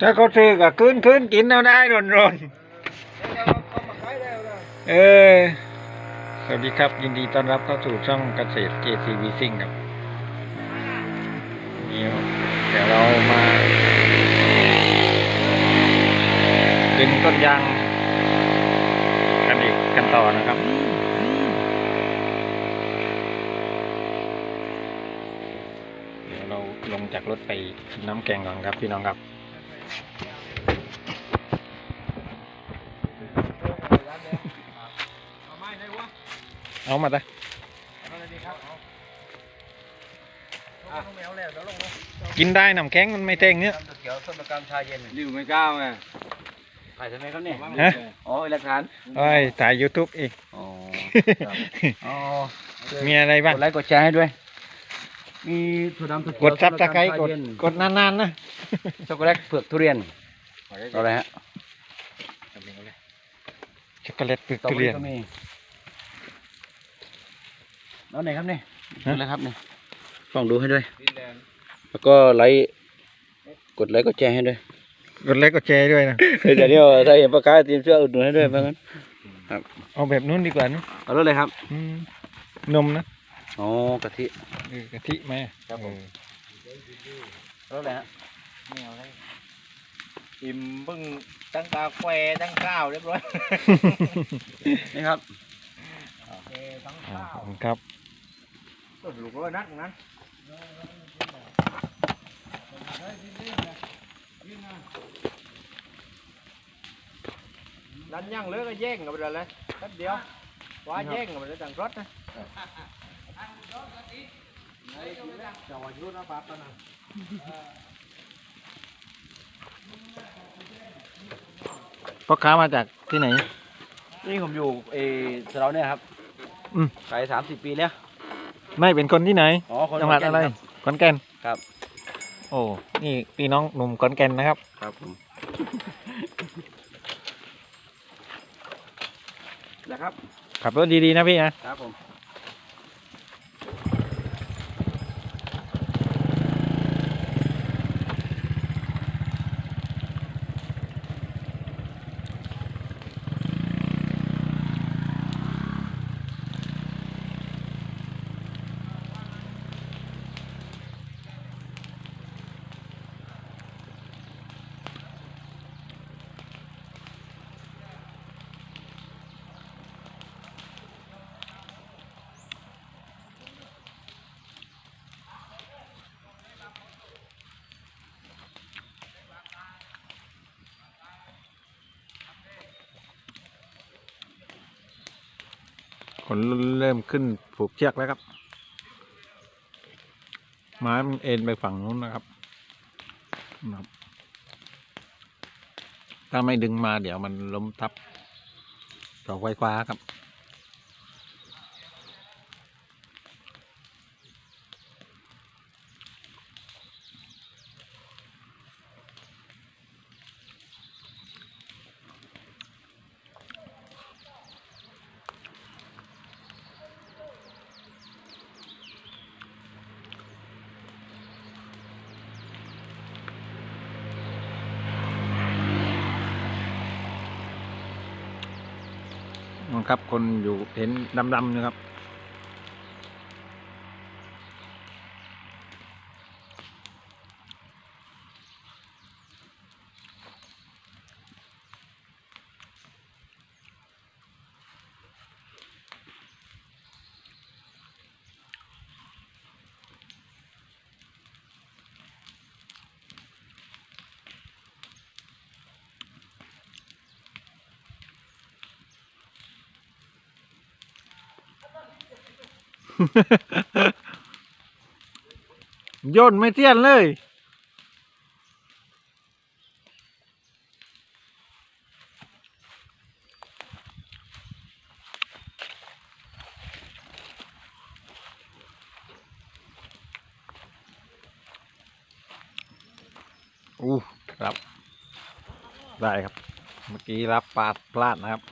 ถ้าเขาซื้อก็คืนคืนกินเอาได้รนรนเออ สวัสดีครับ ยินดีต้อนรับเข้าสู่ช่องเกษตร JCB ซิ่งครับนี่ครับเดี๋ยวเรามาดึงต้นยางกันอีกกันต่อนะครับเดี๋ยวเราลงจากรถไปกินน้ำแกงก่อนครับพี่น้องครับ เอามาได้กินได้น้ำแข็งมันไม่เต้งเนี่ยเขียวส้มตะกรามชาเย็นริวไม่ก้าวไงถ่ายทำไมครับเนี่ยฮะอ๋อหลักฐานโอ้ยถ่าย YouTube อีกอ๋ออ๋อมีอะไรบ้างกดไลค์กดแชร์ให้ด้วย มีถั่วดำถั่วเขีกยวดซับสไครต์ส้กมดตะรามชาเย็นกดนานๆนะช็อกโกแลตเผือกทุเรียนเอาอะไรฮะช็อกโกแลตเปลือกสตรอทุเบอเรียน ก็มีแล้วไหนครับเนี่ยฮะดูแล้วครับเนี่ยลองดูให้ด้วย แล้วก็ไลค์กดไลค์กดแชร์ให้ด้วย กดไลค์กดแชร์ด้วยนะเดี๋ยวนี้ถ้าเห็นปากกาทีมเสื้ออุดหนุนให้ด้วยเพราะงั้นเอาแบบนู้นดีกว่านะเอารถเลยครับอืมนมนะอ๋อกะทิเออกะทิไหมครับผมเออรถอะไรฮะอิ่มเพิ่งตั้งกาแฟตั้งข้าวเรียบร้อยนี่ครับอ่าขอบคุณครับ ต้นลูกร้อยนัดนั้นดันย่างเลือก็แย่งกันไปเลยแป๊บเดียวว่าแย่งกันไปเลยจังรถนะพ่อค้ามาจากที่ไหน นี่ผมอยู่เออสเราเนี่ยครับอืมขายสามสิบปีแล้ว ไม่เป็นคนที่ไหนอ๋อคนจังหวัดอะไรขนแก่นขอนแก่นครับ โอ้นี่พี่น้องหนุ่มขอนแก่นนะครับครับผมนะครับขับรถดีๆนะพี่นะครับผม คนเริ่มขึ้นผูกเชือกแล้วครับ ไม้มันเอ็นไปฝั่งนู้นนะครับนะครับถ้าไม่ดึงมาเดี๋ยวมันล้มทับเสาไฟฟ้าครับ นครับ คนอยู่เห็นดำๆนะครับ ย่นไม่เตี้ยนเลย อู้รับ ได้ครับ เมื่อกี้รับปลาพลาดนะครับ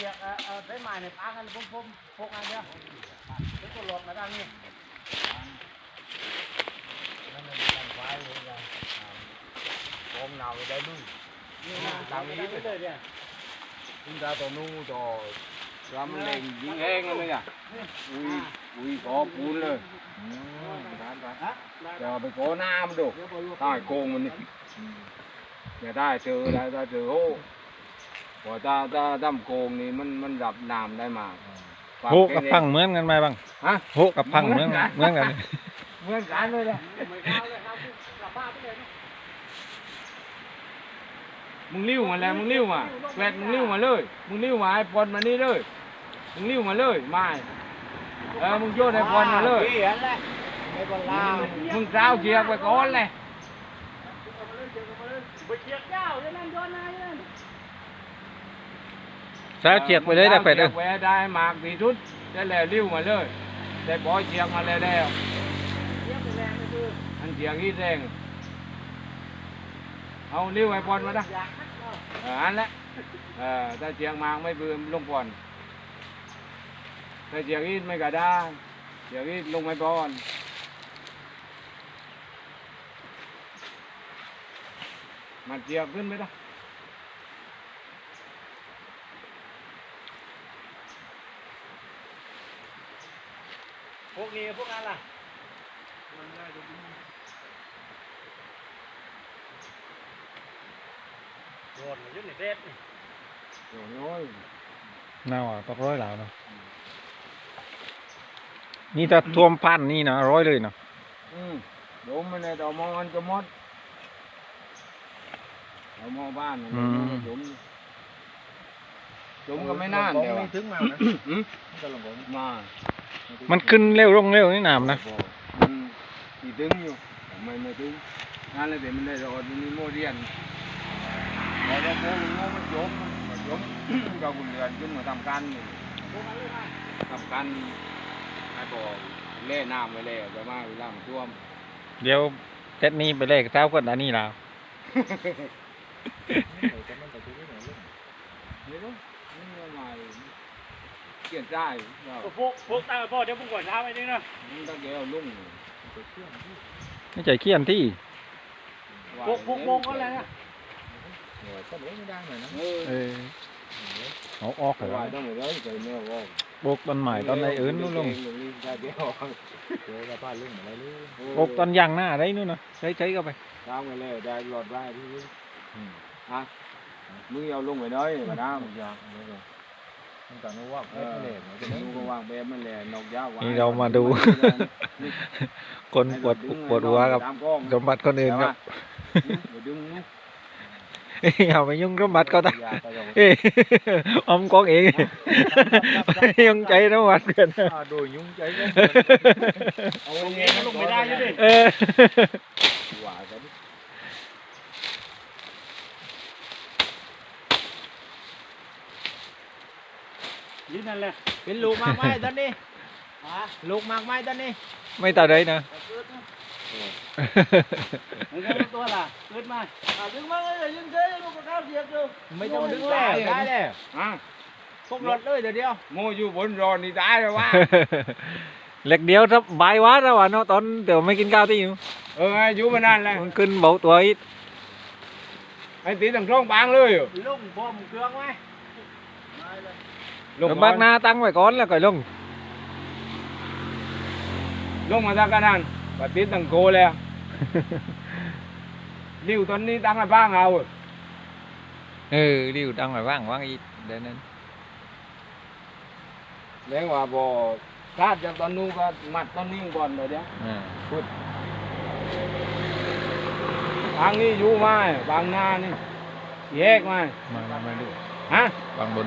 กียร์เออเออ ได้หมายในปากันผมผมพกอันเดียวไม่กดหลบมาด้านนี้นั่นเป็นการไว้เลยนะผมหนาวได้ดุ้ยตามนี้เลยเนี่ยคุณตาตัวนู้ตัวรำเล่งยิงแห้งเลยเนี่ยอุ้ยอุ้ยขอปูนเลยเดี๋วไปโกน้ำดูใต้โกงมันนี่อย่ได้เจอได้เจอโอ้ côn thì mình mình gặp làm đây mà โหกับพังเหมือนกันไหมบ้าง hả โหกับพังเหมือนกันเหมือนกัน nguyên cái thôi đây ไม่เข้าเลยครับกลับบ้านไปเลยมึงลิ้วมาแล้วมึงลิ้วมาแวดมึงลิ้วมาเลย มึงลิ้วมาไอ้ปอนมานี่เลย มึงลิ้วมาเลยไม่เออมึงโยนไอ้ปอนมาเลยเขียนแหละไม่บนลาวมึงเจ้าเจียกไปก่อนเลยไปเชียร์เจ้าจะนั่นย้อนนายนั่น สาวเจียกไปเลยได้เป็ดเด้อไปได้หมากสีทุดได้แล้วลิ้วมาเลยได้บอยเจียกมาแล้วแล้วเชียร์ไปแรงก็คืออันเจียกอีแรงเอาลิ้วไอ้ปอนมาได้อยากนักเนาะเอออันละเออถ้าเจียกหมากไม่เบื่อลงปอนถ้าเจียกอีไม่ก็ได้เจียกอีลงไม่ปอนมันเจียกขึ้นไม่ได้ วกนี้พวกนั้นล่ะโดนมายุ่งในเด็ดนี่โอ้ยน่าว่าตกร้อยแล้วเนาะนี่ถ้าท่วมพันนี่นะร้อยเลยเนาะอืมโดมมันเลยดอกมองอันจะหมดดอกมองบ้านมันโดมโดมก็ไม่นานเดียวไม่ถึงมานะอืมก็ลงผมมา มันขึ้นเร็วลงเร็วนี่น้ำนะมันตีตึงอยู่แต่ไม่ไม่ตึงงานเลยเดี๋ยวมันได้รอดมันมีโมเรียนพอเราโค้งมันโง่มันยมมันยมก็กุเรือนขึ้นมาทำการนี่ทำการให้บอกเล่น้ำไว้แล้วจะมาเวลามันท่วม เดี๋ยวเต็ดนี้ไปเลยเจ้าก็อันนี้แล้ว นี่ลูกนี่ยังไง เกี่ยนใจเราพวกพวกตาพ่อเดี๋ยวผมก่อนเช้าไปนี่นะนี่ต้องเกี่ยวลุ่งไม่ใจเขี้ยนที่พวกพวกมงก็แล้วนะเออเออเอาออกไปเหรไหวอต้องไปเลยใจแมวว่าปลูกต้นใหม่ต้นไหนเอิ้นนู่นลงได้เดียวเจอกับบ้านลุงอะไรลุงปลูกต้นยางหน้าได้นู่นนะใช้ใช้เข้าไปตามไปเลยได้หลอดได้ที่นี่ฮะมึงเอาลงไปเลยมาน้ำยาง มันก็นึกว่าเออมึงก็วางแบบมันแหละนกยาวนี่เรามาดู คนปวดปวดหัวกับสมบัติคนอื่นครับดึงนะเอาไปยุ่งสมบัติเขาตั้งอย่าไปหรอกเอ้ยอมกองเองไม่ยุ่งใจสมบัติกันโดยยุ่งใจเลยเอาตรงนี้มันลงไม่ได้อยู่ดิ เออ หวานกัน นี่นั่นแหละเป็นลูกมากไหมตอนนี้ลูกมากไหมตอนนี้ ไม่ต่อได้นะมันก็ตัวล่ะขึ้นมาดึงมาเลยดึงเฉยลูกกระข้าวเสียบอยู่ไม่ต้องดึงแล้วได้แล้วฮะพวกรถเลยเดี๋ยวเดียวโมอยู่บนรอนนี่ตายแล้ววะเล็กเดียวสบายวะแล้ววะเนาะตอนเดี๋ยวไม่กินข้าวที่อยู่เอออยู่มานานแล้วมันขึ้นเบาตัวอีกไอ้ตีตั้งช่องบางเลยเหรอลุง พรมเครื่องไหมลงเดี๋ยวบักหน้าตั้งไว้ก่อนแล้วก็ลง ลงมาสักกันนั่นปฏิตั้งโกแล้ว ริ้วตอนนี้ตั้งอะไรบ้างเอา เออดิวตั้งไว้ว่างว่างอีกเดี๋ยวนั้นเลี้ยงว่าบ่คาดจากตอนนู้นก็มัดตอนนี้ก่อนเดี๋ยวเดี๋ยวอ่าทางนี้อยู่ไหมบางนานี่แยกไหมมามามาดูฮะวางบน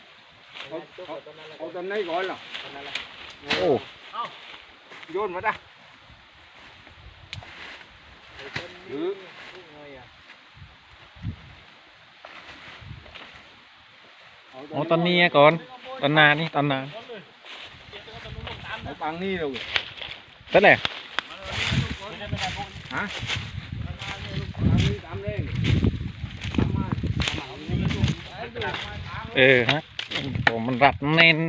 เดี๋ยวเดี๋ยวโดยดินป้าตอางเงี้ยนั่นน่ะอีริ้วบางนี่ก่อนนี่บางทีนั้นนี่จอมมือลิ้วเออเอาตอนาเอาเอาตอนไหนก่อนล่ะโอ้โยนมาได้หรือโอ้ตอนนี้ก่อนตอนนานี่ตอนนาเอาปังนี่เลยนั่นแหละฮะเออฮะ รัดเน้น